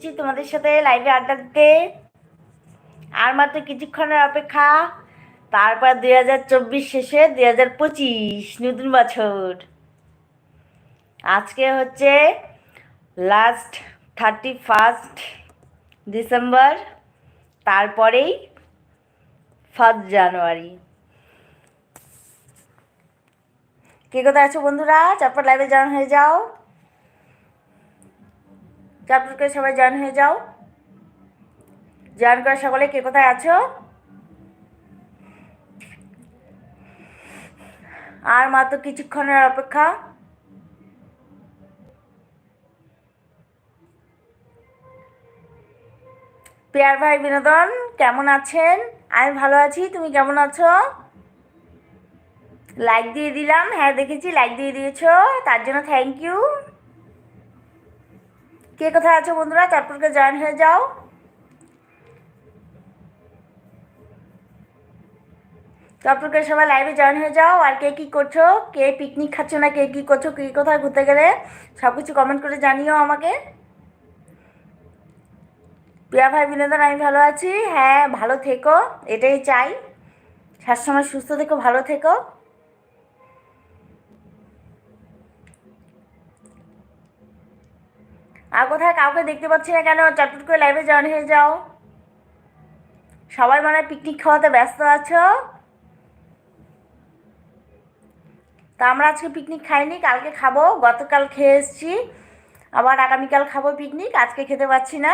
এসেছি তোমাদের সাথে লাইভে আড্ডা দিতে। আর মাত্র কিছুক্ষণের অপেক্ষা। তারপর দুই হাজার চব্বিশ শেষে দুই হাজার পঁচিশ, নতুন বছর। আজকে হচ্ছে লাস্ট থার্টি ফার্স্ট ডিসেম্বর তারপরেই ফার্স্ট জানুয়ারি কে কোথায় আছো বন্ধুরা? চারপর লাইভে জয়েন হয়ে যাও। চারপর করে সবাই জয়েন হয়ে যাও। জয়েন করে সকলে কে কোথায় আছো? আর মাত্র কিছুক্ষণের অপেক্ষা। পেয়ার ভাই, বিনোদন, কেমন আছেন? আমি ভালো আছি, তুমি কেমন আছো? লাইক দিয়ে দিলাম হ্যাঁ দেখেছি লাইক দিয়ে দিয়েছ, তার জন্য থ্যাংক ইউ কে কোথায় আছো বন্ধুরা? চটপটকে জয়েন হয়ে যাও। চটপটকে সবাই লাইভে জয়েন হয়ে যাও। আর কে কী করছ? কে পিকনিক খাচ্ছ না কে কী করছ? কে কোথায় ঘুরতে গেলে? সব কিছু কমেন্ট করে জানিও আমাকে। প্রিয়া ভাই, বিনোদন, আমি ভালো আছি। হ্যাঁ ভালো থেকো। এটাই চাই। সবসময় সুস্থ থেকো, ভালো থেকো। আর কোথায় কাউকে দেখতে পাচ্ছি না কেন? চটপট করে লাইভে জয়েন হয়ে যাও। সবাই মানে পিকনিক খাওয়াতে ব্যস্ত আছো? তা আমরা আজকে পিকনিক খাইনি, কালকে খাব। গতকাল খেয়ে এসেছি। আবার আগামীকাল খাব পিকনিক আজকে খেতে পাচ্ছি না।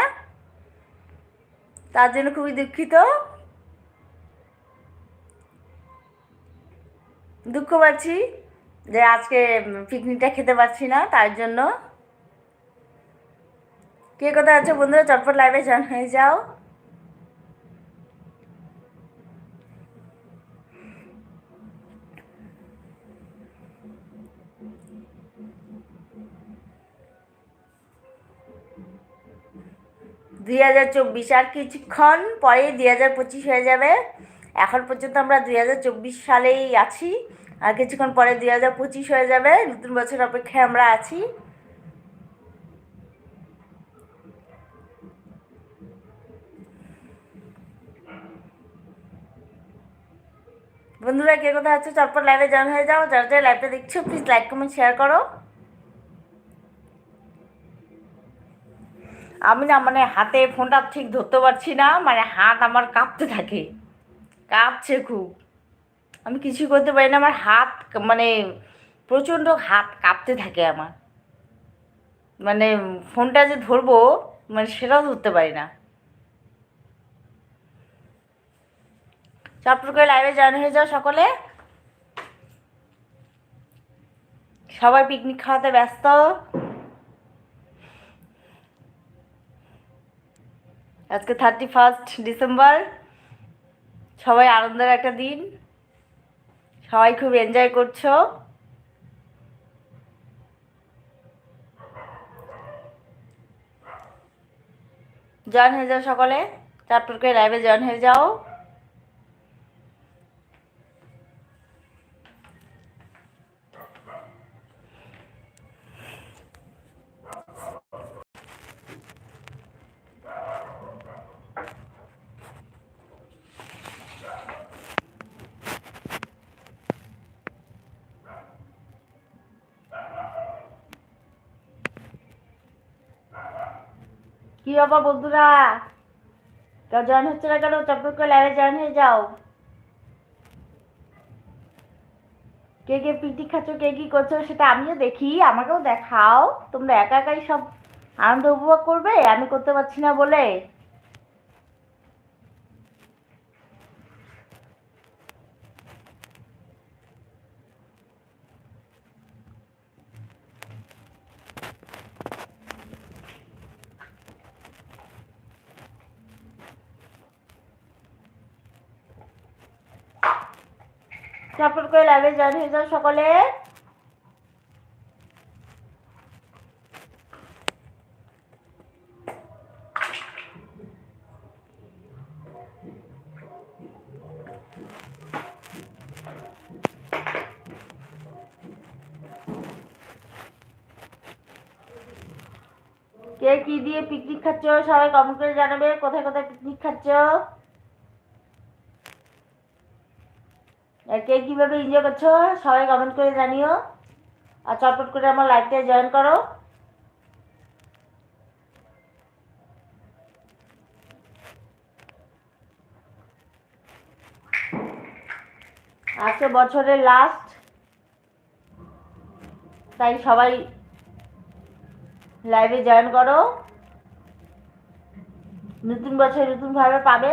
তার জন্য খুবই দুঃখিত। দুঃখ পাচ্ছি যে আজকে পিকনিকটা খেতে পারছি না, তার জন্য। কে কোথায় আছো বন্ধুরা? চটপট লাইভে জয়েন হয়ে যাও। দুই হাজার চব্বিশ আর কিছুক্ষণ পরে দুই হাজার পঁচিশ হয়ে যাবে। এখন পর্যন্ত আমরা দুই হাজার চব্বিশ সালেই আছি, আর কিছুক্ষণ পরে দুই হাজার পঁচিশ হয়ে যাবে। নতুন বছর অপেক্ষায় আমরা আছি। বন্ধুরা, কে কোথায় আছো? চটপট লাইভে জয়েন হয়ে যাও। যারা যারা লাইভটা দেখছ প্লিজ লাইক কমেন্ট শেয়ার করো। আমি না মানে হাতে ফোনটা ঠিক ধরতে পারছি না মানে হাত আমার কাঁপতে থাকে। কাঁপছে খুব। আমি কিছু করতে পারি না, আমার হাত মানে প্রচণ্ড হাত কাঁপতে থাকে আমার। মানে ফোনটা যে ধরবো মানে সেটাও ধরতে পারি না। চটপট করে লাইভে জয়েন হয়ে যাও সকলে। সবাই পিকনিক খাওয়াতে ব্যস্ত। আজকে থার্টি ফার্স্ট ডিসেম্বর। সবাই আনন্দের একটা দিন। সবাই খুব এনজয় করছ। জয়েন হয়ে যাও সকলে। চটপট করে লাইভে জয়েন হয়ে যাও। কি বাবা বন্ধুরা? কেউ জয়েন হচ্ছে না কেন? চপ্পল করে লাইভে জয়েন হয়ে যাও। কে কে প্রীতি খাচ্ছ, কে কি করছ সেটা আমিও দেখি, আমাকেও দেখাও। তোমরা একা একাই সব আনন্দ উপভোগ করবে? আমি করতে পারছি না বলে। চটপট করে লাইভে জয়েন হয়ে যাও সকলে। কে কি দিয়ে পিকনিক খাচ্ছ? সবাই কমেন্ট করে জানাবে, কোথায় কোথায় পিকনিক খাচ্ছ? কে কীভাবে এনজয় করছ, সবাই কমেন্ট করে জানিও। আর চটপট করে আমার লাইভটা জয়েন করো। আজকে বছরের লাস্ট তাই সবাই লাইভে জয়েন করো। নতুন বছর নতুনভাবে পাবে।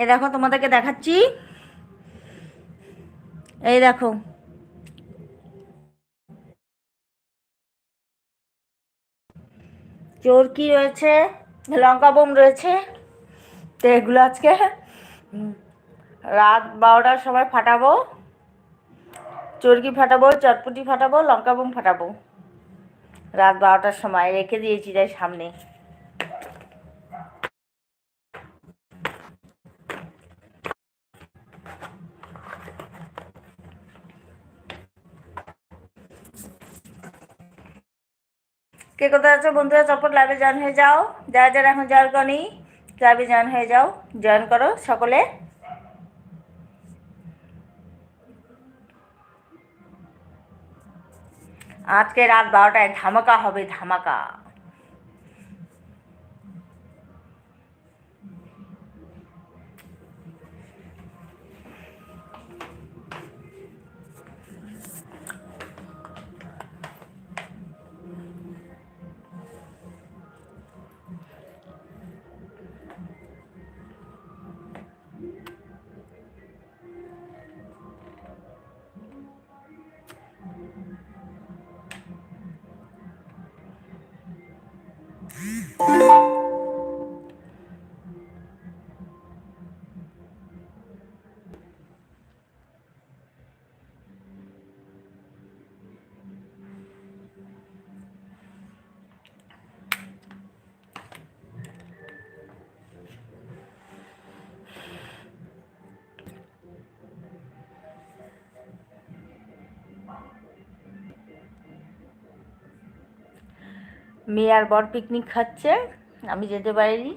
এই দেখো, তোমাদেরকে দেখাচ্ছি। এই দেখো। চরকি রয়েছে? লঙ্কা বোম রয়েছে। তো এগুলো আজকে রাত বারোটার সময় ফাটাবো। চরকি ফাটাবো, চটপটি ফাটাবো, লঙ্কা বোম ফাটাবো। রাত বারোটার সময় রেখে দিয়েছি তাই সামনে। কে কোথায় আছো বন্ধুরা? চপট লাইভে জয়েন হয়ে যাও। যারা যারা এখন জয়েন করনি লাইভে জয়েন হয়ে যাও। জয়েন করো সকলে। আজকে রাত বারোটায় ধামাকা হবে, ধামাকা। মেয়ে আর বর পিকনিক খাচ্ছে, আমি যেতে পারিনি।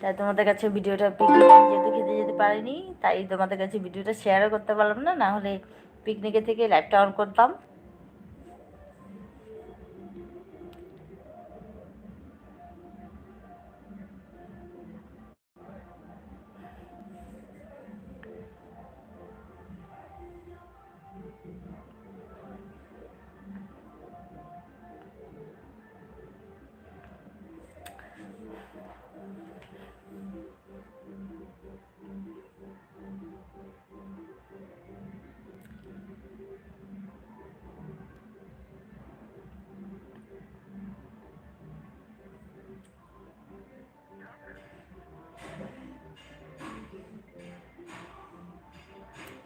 তাই তোমাদের কাছে ভিডিওটা পিকনিক যেতে খেতে যেতে পারিনি, তাই তোমাদের কাছে ভিডিওটা শেয়ারও করতে পারলাম না না হলে পিকনিকে থেকে লাইভটা অন করতাম।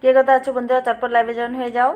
কে কথা আছো বন্ধুরা? চটপট লাইভে জয়েন হয়ে যাও।